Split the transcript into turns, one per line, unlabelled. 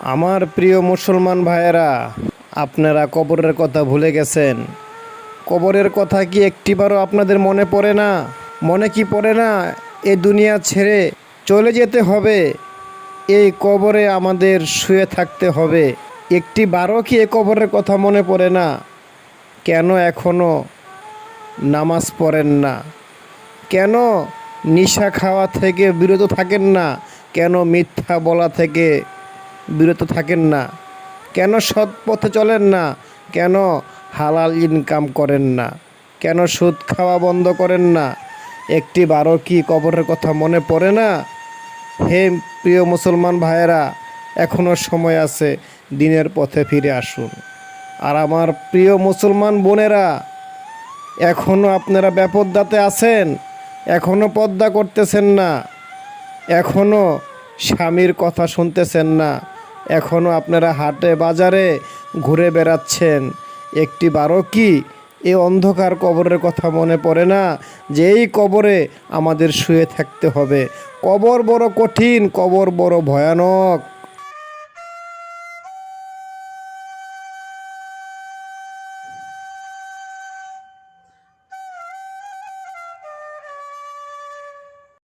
আমার প্রিয় মুসলমান ভাইয়েরা, আপনারা কবরের কথা ভুলে গেছেন। কবরের কথা কি একটিবারও আপনাদের মনে পড়ে না? মনে কি পড়ে না? এ দুনিয়া ছেড়ে চলে যেতে হবে। এই কবরে আমাদের শুয়ে থাকতে হবে। একটি বারও কি এ কবরের কথা মনে পড়ে না? কেন এখনও নামাজ পড়েন না? কেন নিশা খাওয়া থেকে বিরত থাকেন না? কেন মিথ্যা বলা থেকে বিরত থাকেন না। কেন সৎ পথে চলেন না? কেন হালাল ইনকাম করেন না? কেন সুদ খাওয়া বন্ধ করেন না? একটি বারো কি কবরের কথা মনে পড়ে না? হে প্রিয় মুসলমান ভাইয়েরা এখনও সময় আছে, দিনের পথে ফিরে আসুন। আর আমার প্রিয় মুসলমান বোনেরা এখনও আপনারা ব্যাপদাতে আছেন এখনও পদ্মা করতেছেন না এখনও স্বামীর কথা শুনতেছেন না এখনও আপনারা হাটে বাজারে ঘুরে বেড়াচ্ছেন। একটি বারো কি? এই অন্ধকার কবরের কথা মনে পড়ে না যে এই কবরে আমাদের শুয়ে থাকতে হবে। কবর বড় কঠিন, কবর বড় ভয়ানক।